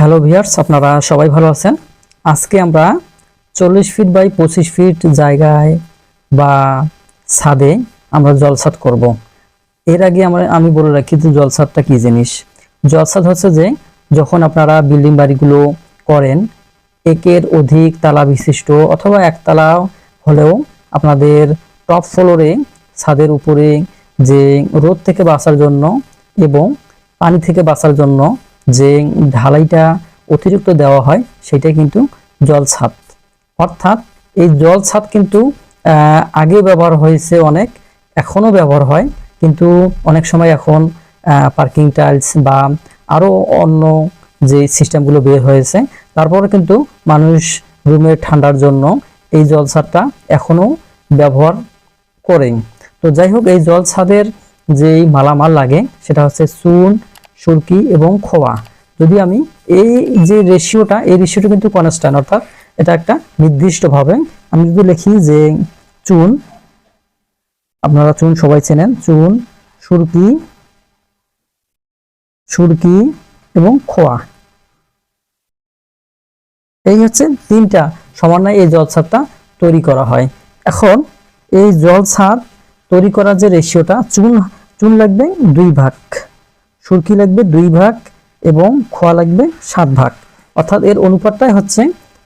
Hello viewers আপনারা সবাই ভালো আছেন আজকে আমরা চল্লিশ ফিট বাই পঁচিশ ফিট জায়গায় বা ছাদে আমরা জলসাদ করব। এর আগে আমরা, আমি বলে রাখি যে জলসাদটা কি জিনিস জলসাদ হচ্ছে যে যখন আপনারা বিল্ডিং বাড়িগুলো করেন, একের অধিক তালা বিশিষ্ট অথবা একতলা হলেও আপনাদের টপ ফ্লোরে ছাদের উপরে যে রোদ থেকে বাঁচার জন্য এবং পানি থেকে বাঁচার জন্য যে ঢালাইটা অতিরিক্ত দেওয়া হয় সেটা কিন্তু জল ছাদ। অর্থাৎ এই জল ছাদ কিন্তু আগে ব্যবহার হয়েছে অনেক এখনও ব্যবহার হয়, কিন্তু অনেক সময় এখন পার্কিং টাইলস বা আরও অন্য যে সিস্টেমগুলো বের হয়েছে, তারপরে কিন্তু মানুষ রুমের ঠান্ডার জন্য এই জল ছাদটা এখনও ব্যবহার করেন। তো যাই হোক, এই জল ছাদের যেই মালামাল লাগে, সেটা হচ্ছে চুন, সুরকি এবং খোয়া। যদি আমি এই যে রেশিওটা এই রেশিওটা কিন্তু কনস্ট্যান্ট অর্থাৎ এটা একটা নির্দিষ্টভাবে আমি যদি লিখি যে চুন, আপনারা চুন সবাই চেনেন, চুন, সুরকি সুরকি এবং খোয়া। এই হচ্ছে তিনটা সমন্বয়ে এই জলছাদটা তৈরি করা হয়। এখন এই জলছাদ তৈরি করার যে রেশিওটা চুন চুন লাগবে দুই ভাগ, সুরকি লাগবে দুই ভাগ এবং খোয়া লাগবে সাত ভাগ। অর্থাৎ এর অনুপাতটাই হচ্ছে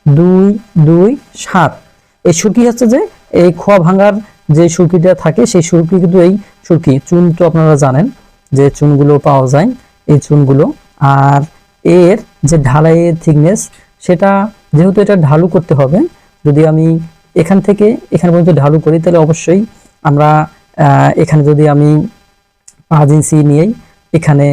দুই দুই, সাত। এই সুরকি হচ্ছে যে এই খোয়া ভাঙার যে সুরকিটা থাকে, সেই সুরকি কিন্তু এই সুরকি, চুন তো আপনারা জানেন যে চুনগুলো পাওয়া যায়, এই চুনগুলো। আর এর যে ঢালাইয়ের থিকনেস, সেটা যেহেতু এটা ঢালু করতে হবে, যদি আমি এখান থেকে এখানে পর্যন্ত ঢালু করি, তাহলে অবশ্যই আমরা এখানে যদি আমি পাঁচ ইঞ্চি নিয়েই এখানে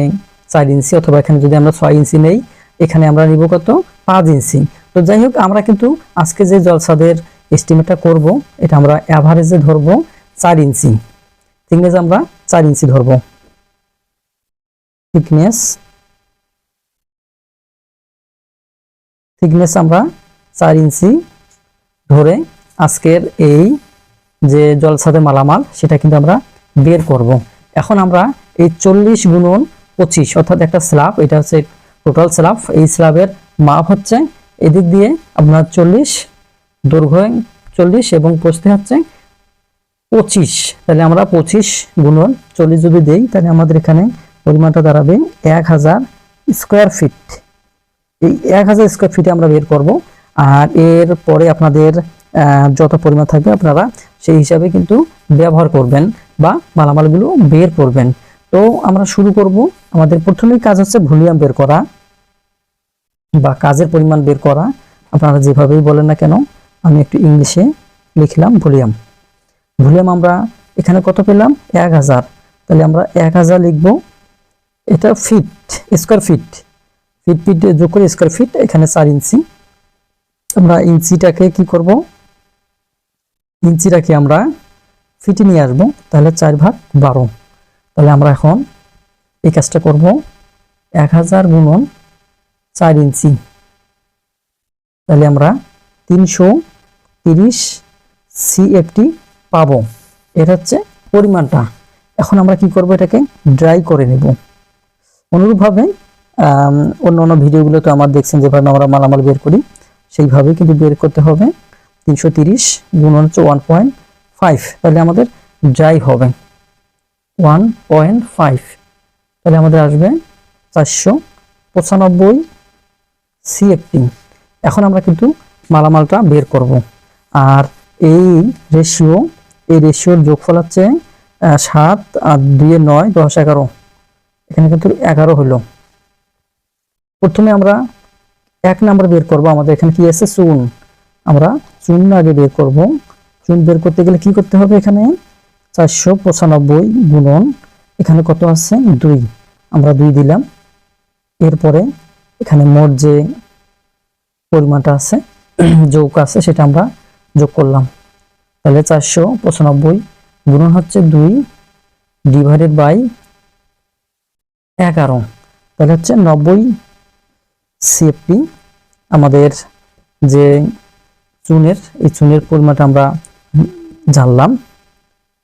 চার ইঞ্চি অথবা এখানে যদি আমরা ছয় ইঞ্চি নেই, এখানে আমরা নিব কত? পাঁচ ইঞ্চি। তো যাই হোক, আমরা কিন্তু আজকে যে জলসাদের এস্টিমেটটা করব, এটা আমরা অ্যাভারেজে ধরবো চার ইঞ্চি। থিকনেস আমরা চার ইঞ্চি ধরবো। থিকনেস থিকনেস আমরা চার ইঞ্চি ধরে আজকের এই যে জলসাদে মালামাল, সেটা কিন্তু আমরা বের করব। এখন আমরা এই চল্লিশ গুণন পঁচিশ, অর্থাৎ একটা স্ল্যাব এটা হচ্ছে টোটাল স্ল্যাব এই স্ল্যাবের মাপ হচ্ছে এদিক দিয়ে আপনার চল্লিশ দৈর্ঘ্য চল্লিশ এবং প্রস্থে হচ্ছে পঁচিশ। তাহলে আমরা পঁচিশ গুণন চল্লিশ যদি দেই, তাহলে আমাদের এখানে পরিমাণটা দাঁড়াবে এক হাজার স্কোয়ার ফিট এই এক হাজার স্কোয়ার ফিটে আমরা বের করব। আর এর পরে আপনাদের যত পরিমাণ থাকবে আপনারা সেই হিসাবে কিন্তু ব্যবহার করবেন বা মালামালগুলো বের করবেন। তো আমরা শুরু করব আমাদের প্রথমেই কাজ হচ্ছে ভলিউম বের করা বা কাজের পরিমাণ বের করা। আপনারা যেভাবেই বলেন না কেন, আমি একটু ইংলিশে লিখলাম ভলিউম। ভলিউম আমরা এখানে কত পেলাম? এক হাজার। তাহলে আমরা এক হাজার লিখব। এটা feet, square feet. Feet feet যোগ করে স্কোয়ার ফিট, এখানে চার ইঞ্চি। আমরা ইঞ্চিটাকে কি করব? ইঞ্চিটাকে আমরা ফিটে নিয়ে আসব। তাহলে চার ভাগ বারো। তাহলে আমরা এখন এই কাজটা করব এক হাজার গুণন চার ইঞ্চি। তাহলে আমরা তিনশো তিরিশ সিএফটি পাবো। এটা হচ্ছে পরিমাণটা। এখন আমরা কি করব? এটাকে ড্রাই করে নেব। অনুরূপভাবে অন্য অন্য ভিডিওগুলোতে আমার দেখছেন, যেভাবে আমরা মালামাল বের করি সেইভাবে কিন্তু বের করতে হবে। তিনশো তিরিশ গুণ হচ্ছে ওয়ান পয়েন্ট ফাইভ তাহলে আমাদের ড্রাই হবে। ওয়ান পয়েন্ট ফাইভ তাহলে আমাদের আসবে চারশো পঁচানব্বই সিএফটি এখন আমরা কিন্তু মালামালটা বের করব। আর এই রেশিও এই রেশিওর যোগফল হচ্ছে সাত আর দুয়ে নয়, দশ এগারো। এখানে কিন্তু এগারো হলো। প্রথমে আমরা এক নাম্বার বের করব। আমাদের এখানে কি আছে? চুন। আমরা চুন আগে বের করব। চুন বের করতে গেলে কি করতে হবে এখানে? চারশো পঁচানব্বই গুণন এখানে কত আছে? দুই। আমরা দুই দিলাম। এরপরে এখানে মোট যে পরিমাণটা আছে, যোগ আছে, সেটা আমরা যোগ করলাম। তাহলে চারশো পঁচানব্বই গুণন হচ্ছে দুই ডিভাইডেড বাই এগারো। তাহলে হচ্ছে নব্বই সিএফটি আমাদের যে চুনের, এই চুনের পরিমাণটা আমরা জানলাম।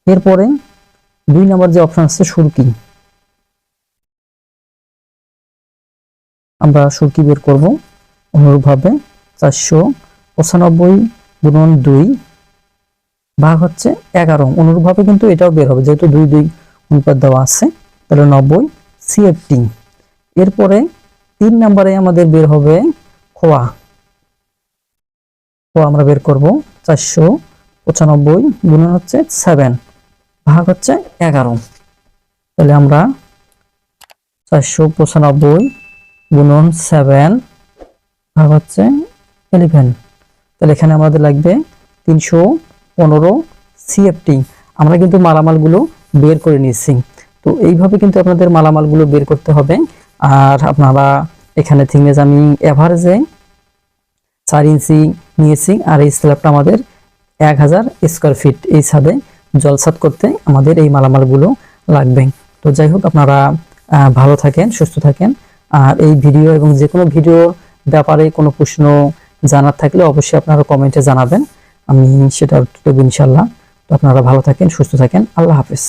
এরপরে দুই নম্বর যে অপশন আছে সুরকি। আমরা সুরকি বের করব অনুরূপভাবে চারশো পঁচানব্বই গুণন দুই ভাগ হচ্ছে এগারো। অনুরূপভাবে কিন্তু এটাও বের হবে, যেহেতু দুই দুই অনুপাত দেওয়া আছে, তাহলে নব্বই সিএফটি এরপরে তিন নম্বরে আমাদের বের হবে খোয়া। খোয়া আমরা বের করব চারশো পঁচানব্বই গুণন হচ্ছে সেভেন ভাগ হচ্ছে এগারো। তাহলে আমরা চারশো পঁচানব্বই গুণন সেভেন ভাগ হচ্ছে ইলেভেন তাহলে এখানে আমাদের লাগবে তিনশো পনেরো সিএফটি আমরা কিন্তু মালামালগুলো বের করে নিয়েছি। তো এইভাবে কিন্তু আপনাদের মালামালগুলো বের করতে হবে। আর আপনারা এখানে থিংনেস আমি এভারেজে চার ইঞ্চি নিয়েছি। আর এই স্ল্যাবটা আমাদের এক হাজার স্কোয়ার ফিট। এই ছাদে জলসাত করতে আমাদের এই মালামালগুলো লাগবে। তো যাই হোক, আপনারা ভালো থাকেন, সুস্থ থাকেন। আর এই ভিডিও এবং যে কোনো ভিডিও ব্যাপারে কোনো প্রশ্ন জানার থাকলে অবশ্যই আপনারা কমেন্টে জানাবেন। আমি সেটা দেবো ইনশাল্লাহ তো আপনারা ভালো থাকেন, সুস্থ থাকেন। আল্লাহ হাফেজ।